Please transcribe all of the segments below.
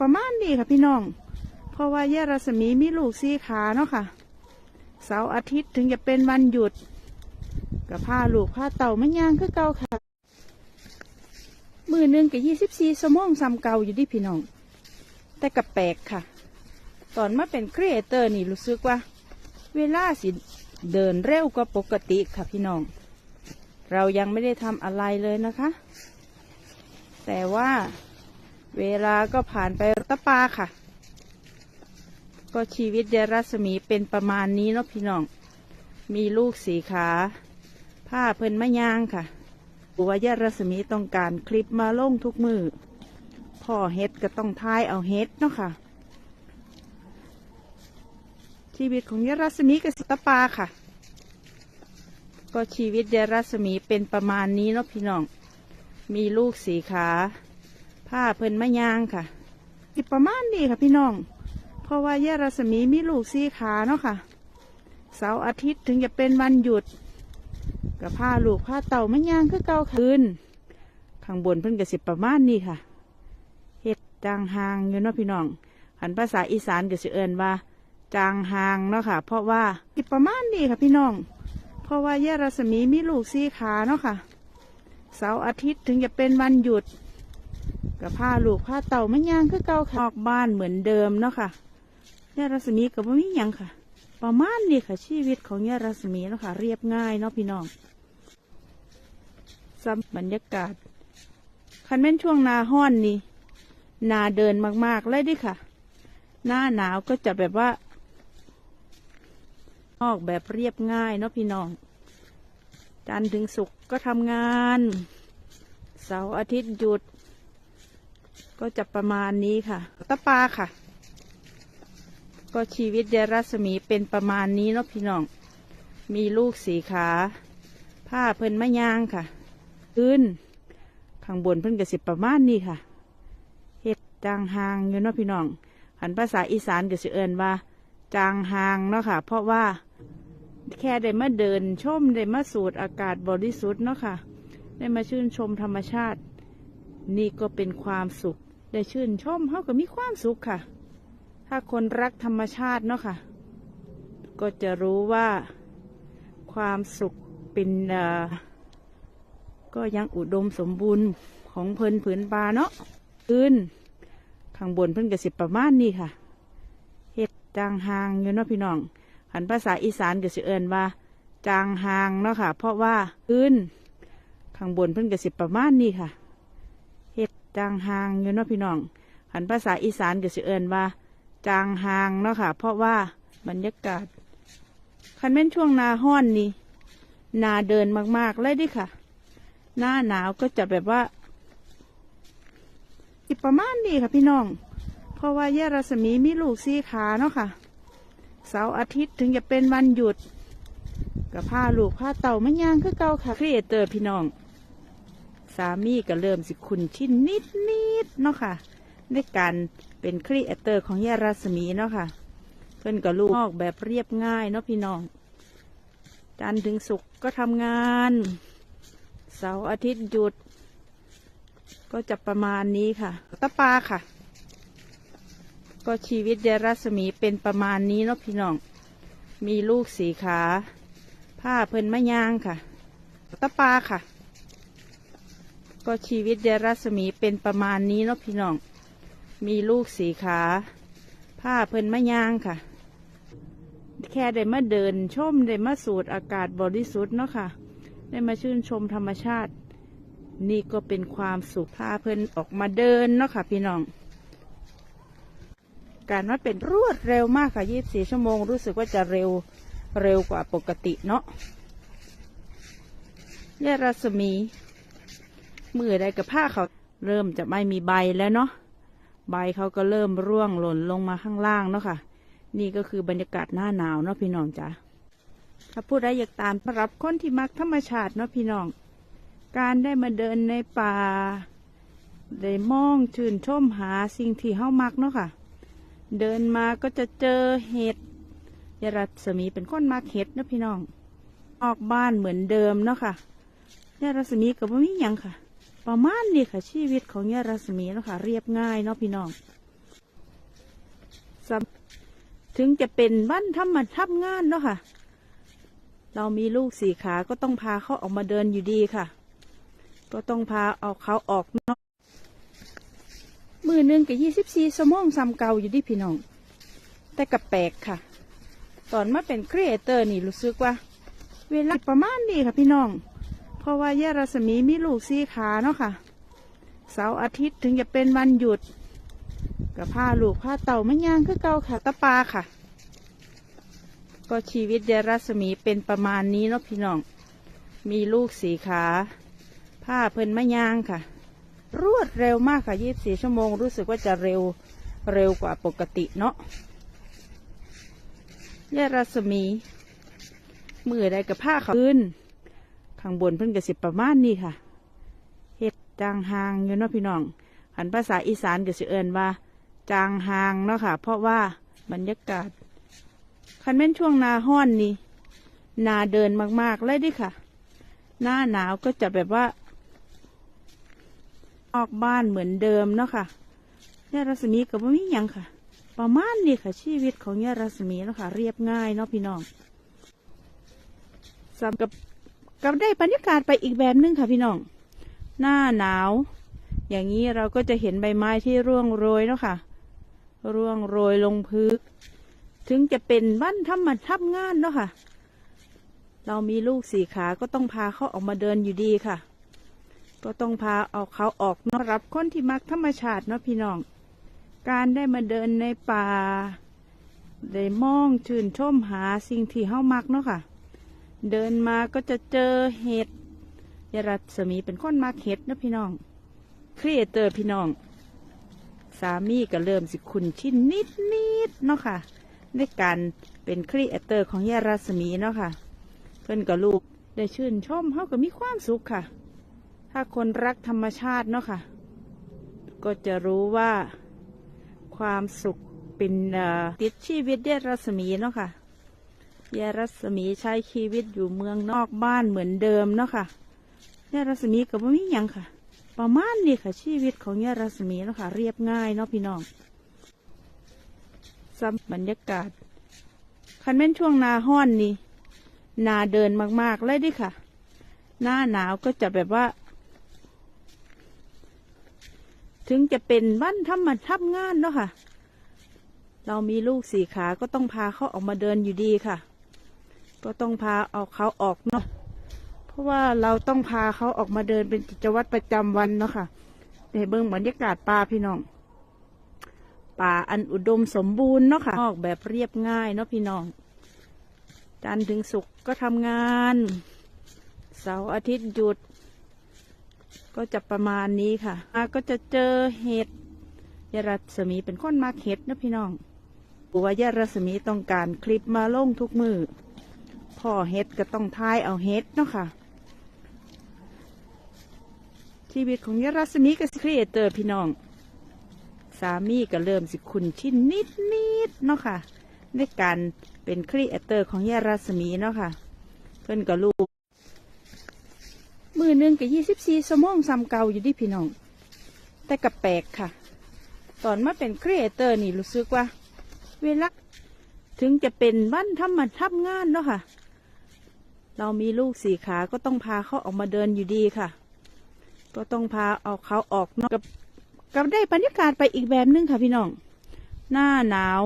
ประมาณนี้ค่ะพี่น้อง เพราะว่าแย่รัศมีมีลูกสี่ขาเนาะค่ะ เสาร์อาทิตย์ถึงจะเป็นวันหยุดกับผ้าลูกผ้าเต่าไม่ย่างคือเก่าค่ะ มือหนึ่งกับยี่สิบสี่ชั่วโมงซ้ำเก่าอยู่ดิพี่น้อง แต่กับแปลกค่ะ ตอนมาเป็นครีเอเตอร์นี่รู้สึกว่า เวลาสิเดินเร็วกว่าปกติค่ะพี่น้อง เรายังไม่ได้ทำอะไรเลยนะคะ แต่ว่า เวลาก็ผ่านไปตะปาค่ะ ก็ชีวิตเดรัศมีเป็นประมาณนี้เนาะพี่น้อง มีลูกสีขา ผ้าเพิ่นมะยางค่ะบัวยรัศมีต้องการคลิปมาลงทุกมือ พ่อเฮ็ดก็ต้องทายเอาเฮ็ดเนาะค่ะ ชีวิตของยรัศมีกับสตะปาค่ะ ก็ชีวิตเดรัศมีเป็นประมาณนี้เนาะพี่น้อง มีลูกสีขา ผ้าเพิ่นมะยางค่ะอีกประมาณนี้ค่ะพี่น้อง เพราะว่าแย่รัศมีมีลูกสี่ขาเนาะค่ะ เสาร์อาทิตย์ถึงจะเป็นวันหยุดกับผ้าลูกผ้าเต่าไม่ย่างคือเก่าคืนข้างบนเพิ่นกระสิบประมาณนี้ค่ะเฮ็ดจางหางอยู่เนาะพี่น้องหันภาษาอีสานก็สิเอิ้นว่า จางหางเนาะค่ะ เพราะว่าอีกประมาณนี้ค่ะพี่น้อง เพราะว่าแย่รัศมีมีลูกสี่ขาเนาะค่ะ เสาร์อาทิตย์ถึงจะเป็นวันหยุด กับผ้าลูกผ้าเต่าไม่ยางคือเก่าค่ะออกบ้านเหมือนเดิมเนาะค่ะยารัศมีกับว่ามียังค่ะ ประมาณนี้ค่ะชีวิตของยารัศมีเนาะค่ะ เรียบง่ายเนาะพี่น้องซ้ำบรรยากาศ คันแม่นช่วงนาห้อนนี่นาเดินมากๆเลยดิค่ะ หน้าหนาวก็จะแบบว่า ออกแบบเรียบง่ายเนาะพี่น้อง จันทร์ถึงศุกร์ก็ทำงาน เสาร์อาทิตย์หยุด ก็จะประมาณนี้ค่ะตะปาค่ะ ก็ชีวิตเดรัศมีเป็นประมาณนี้เนาะพี่น้อง มีลูกสีขา ผ้าเพิ่นมะยางค่ะพื้น ข้างบนเพิ่นกระสิบประมาณนี้ค่ะเฮ็ดจางหางอยู่เนาะพี่น้องหันภาษาอีสานก็สิเอิ้นว่า จางหางเนาะค่ะ เพราะว่าแค่ได้มาเดินชมได้มาสูดอากาศบริสุทธิ์เนาะค่ะ ได้มาชื่นชมธรรมชาติ นี่ก็เป็นความสุข ได้ชื่นชมเขาก็มีความสุขค่ะ ถ้าคนรักธรรมชาติเนาะค่ะ ก็จะรู้ว่าความสุขเป็นอ่อก็ยังอุดมสมบูรณ์ของเพลินผืนปลาเนาะพื้นข้างบนเพิ่นกระสิบประมาณนี้ค่ะเฮ็ดจางหางอยู่เนาะพี่น้องหันภาษาอีสานก็สิเอิ้นว่าจางหางเนาะค่ะ เพราะว่าพื้นข้างบนเพิ่นกระสิบประมาณนี้ค่ะ จางหางอยู่เนาะพี่น้องหันภาษาอีสานก็สิเอิ้นว่า จางหางเนาะค่ะ เพราะว่าบรรยากาศคันแม่นช่วงนาห้อนนี่นาเดินมากๆเลยดิค่ะ หน้าหนาวก็จะแบบว่าอีกประมาณนี้ค่ะพี่น้อง เพราะว่าแย่รัศมีมีลูกสี่ขาเนาะค่ะ เสาร์อาทิตย์ถึงจะเป็นวันหยุดกับผ้าลูกผ้าเต่าไม่ย่างคือเก่าค่ะครีเอเตอร์พี่น้อง สามีก็เริ่มสิคุณชินนิดนิดๆเนาะค่ะในการเป็นครีเอเตอร์ของยารัศมีเนาะค่ะ เพื่อนก็ลูกออกแบบเรียบง่ายเนาะพี่น้อง จันถึงศุกร์ก็ทำงาน เสาร์อาทิตย์หยุด ก็จะประมาณนี้ค่ะตะปาค่ะ ก็ชีวิตเดรัศมีเป็นประมาณนี้เนาะพี่น้อง มีลูกสีขา ผ้าเพิ่นมะยางค่ะตะปาค่ะ ก็ชีวิตเดรัศมีเป็นประมาณนี้เนาะพี่น้อง มีลูกสีขา ผ้าเพิ่นมะยางค่ะ แค่ได้มาเดินชมได้มาสูดอากาศบริสุทธิ์เนาะค่ะ ได้มาชื่นชมธรรมชาติ นี่ก็เป็นความสุขพาเพิ่นออกมาเดินเนาะค่ะ พี่น้อง การว่าเป็นรวดเร็วมากค่ะ24ชั่วโมงรู้สึกว่าจะเร็วเร็วกว่าปกติเนาะยารัศมี มือใดกับผ้าเขาเริ่มจะไม่มีใบแล้วเนาะใบเขาก็เริ่มร่วงหล่นลงมาข้างล่างเนาะค่ะ นี่ก็คือบรรยากาศหน้าหนาวเนาะพี่น้องจ้ะถ้าผู้ใดอยากตามสำหรับคนที่มักธรรมชาติเนาะพี่น้อง การได้มาเดินในป่าได้มองชื่นชมหาสิ่งที่เฮามักเนาะค่ะ เดินมาก็จะเจอเห็ดยารัศมีเป็นคนมักเห็ดเนาะพี่น้อง ออกบ้านเหมือนเดิมเนาะค่ะยารัศมีกับว่ามีหยังค่ะ ประมาณนี้ค่ะชีวิตของยายรัศมีเนาะค่ะ เรียบง่ายเนาะพี่น้องถึงจะเป็นวันทำมาทำงานเนาะค่ะ เรามีลูกสี่ขาก็ต้องพาเขาออกมาเดินอยู่ดีค่ะ ก็ต้องพาเอาเขาออกเนาะมือหนึ่งกับยี่สิบสี่สมองซ้ำเก่าอยู่ดิพี่น้อง แต่กับแปลกค่ะ ตอนมาเป็นครีเอเตอร์นี่รู้สึกว่า เวลาประมาณนี้ค่ะพี่น้อง เพราะว่าแย่รัศมีมีลูกสี่ขาเนาะค่ะ เสาร์อาทิตย์ถึงจะเป็นวันหยุดกับผ้าลูกผ้าเต่าไม่ย่างคือเก่าค่ะตะปาค่ะ ก็ชีวิตแย่รัศมีเป็นประมาณนี้เนาะพี่น้อง มีลูกสีขา ผ้าเพิ่นไม่ย่างค่ะ รวดเร็วมากค่ะยี่สิบสี่ชั่วโมงรู้สึกว่าจะเร็วเร็วกว่าปกติเนาะแย่รัศมี มือใดกับผ้าเขาขึ้น ข้างบนเพิ่นกระสิบประมาณนี้ค่ะเฮ็ดจางหางอยู่เนาะพี่น้องหันภาษาอีสานก็สิเอินว่า จางหางเนาะค่ะ เพราะว่าบรรยากาศคันแม่นช่วงนาห้อนนี่นาเดินมากๆเลยดิค่ะ หน้าหนาวก็จะแบบว่า ออกบ้านเหมือนเดิมเนาะค่ะยารัศมีกับว่ามียังค่ะ ประมาณนี้ค่ะ ชีวิตของยารัศมีเนาะค่ะ เรียบง่ายเนาะพี่น้องสำกับ กับได้บรรยากาศไปอีกแบบนึงค่ะพี่น้อง หน้าหนาว อย่างนี้เราก็จะเห็นใบไม้ที่ร่วงโรยเนาะค่ะ ร่วงโรยลงพื้นถึงจะเป็นวันทำมาทำงานเนาะค่ะ เรามีลูกสี่ขาก็ต้องพาเขาออกมาเดินอยู่ดีค่ะ ก็ต้องพาเอาเขาออกเนาะรับคนที่มักธรรมชาติเนาะพี่น้อง การได้มาเดินในป่า ได้มองชื่นชมหาสิ่งที่เฮามักเนาะค่ะ เดินมาก็จะเจอเห็ดยารัศมีเป็นคนมักเห็ดเนาะพี่น้องครีเอเตอร์พี่น้อง สามีก็เริ่มสิคุณชินนิดนิดๆเนาะค่ะในการเป็นครีเอเตอร์ของยารัศมีเนาะค่ะ เพื่อนกับลูกได้ชื่นชมเขาก็มีความสุขค่ะ ถ้าคนรักธรรมชาติเนาะค่ะ ก็จะรู้ว่าความสุขเป็นติดชีวิตยารัศมีเนาะค่ะ ยารัศมีใช้ชีวิตอยู่เมืองนอกบ้านเหมือนเดิมเนาะค่ะยารัศมีกับว่ามียังค่ะ ประมาณนี้ค่ะ ชีวิตของยารัศมีเนาะค่ะ เรียบง่ายเนาะพี่น้องซ้ำบรรยากาศ คันแม่นช่วงนาห้อนนี่นาเดินมากๆเลยดิค่ะ หน้าหนาวก็จะแบบว่า ถึงจะเป็นวันทำมาทำงานเนาะค่ะ เรามีลูกสี่ขาก็ต้องพาเขาออกมาเดินอยู่ดีค่ะ ก็ต้องพาเอาเขาออกเนาะเพราะว่าเราต้องพาเขาออกมาเดินเป็นกิจวัตรประจำวันเนาะค่ะในเบื้องบรรยากาศป่าพี่น้องป่าอันอุดมสมบูรณ์เนาะค่ะออกแบบเรียบง่ายเนาะพี่น้องจันทร์ถึงศุกร์ก็ทำงาน เสาร์อาทิตย์หยุด ก็จะประมาณนี้ค่ะอะก็จะเจอเห็ดยารัศมีเป็นคนมากเห็ดนะพี่น้องว่ายารัศมีต้องการคลิปมาลงทุกมือ พ่อเห็ดก็ต้องทายเอาเห็ดเนาะค่ะ ชีวิตของยรัศมีก็ครีเอเตอร์พี่น้อง สามีก็เริ่มสิคุณชินนิดนิดๆเนาะค่ะในการเป็นครีเอเตอร์ของยรัศมีเนาะค่ะ เพื่อนกับลูกมือหนึ่งกับยี่สิบสี่สมองซ้ำเก่าอยู่ดิพี่น้อง แต่กับแปลกค่ะ ตอนมาเป็นครีเอเตอร์นี่รู้สึกว่า เวลาถึงจะเป็นวันทำมาทำงานเนาะค่ะ เรามีลูกสี่ขาก็ต้องพาเขาออกมาเดินอยู่ดีค่ะ ก็ต้องพาเอาเขาออกนาะกับกับได้บรรยากาศไปอีกแบบนึงค่ะพี่น้อง หน้าหนาว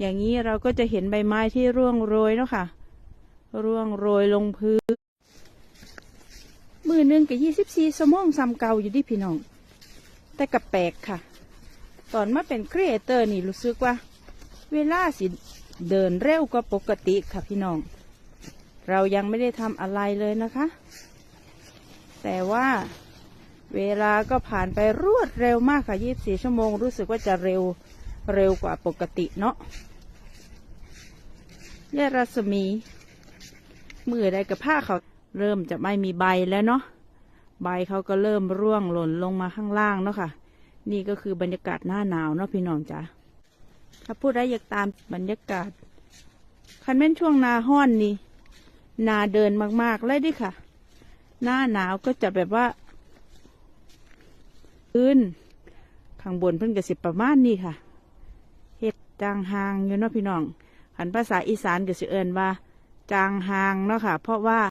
อย่างนี้เราก็จะเห็นใบไม้ที่ร่วงโรยเนาะค่ะ ร่วงโรยลงพื้น มือหนึ่งกับยี่สิบสี่สมองซ้ำเก่าอยู่ดิพี่น้อง แต่กับแปลกค่ะ ตอนมาเป็นครีเอเตอร์นี่รู้สึกว่า เวลาสิเดินเร็วกว่าปกติค่ะพี่น้อง เรายังไม่ได้ทำอะไรเลยนะคะ แต่ว่าเวลาก็ผ่านไปรวดเร็วมากค่ะยี่สี่ชั่วโมง รู้สึกว่าจะเร็วเร็วกว่าปกติเนาะยารัศมี มือใดกับผ้าเขาเริ่มจะไม่มีใบแล้วเนาะ ใบเขาก็เริ่มร่วงหล่นลงมาข้างล่างเนาะค่ะ นี่ก็คือบรรยากาศหน้าหนาวเนาะพี่น้องจ้ะถ้าพูดได้อยากตามบรรยากาศ คันแม่นช่วงนาห้อนนี่ นาเดินมากๆเลยดิค่ะ หน้าหนาวก็จะแบบว่าพื้นข้างบนเพิ่นกระสิบประมาณนี้ค่ะเห็ดจางหางอยู่เนาะพี่น้องหันภาษาอีสานก็สิเอินว่า จางหางเนาะค่ะ เพราะว่า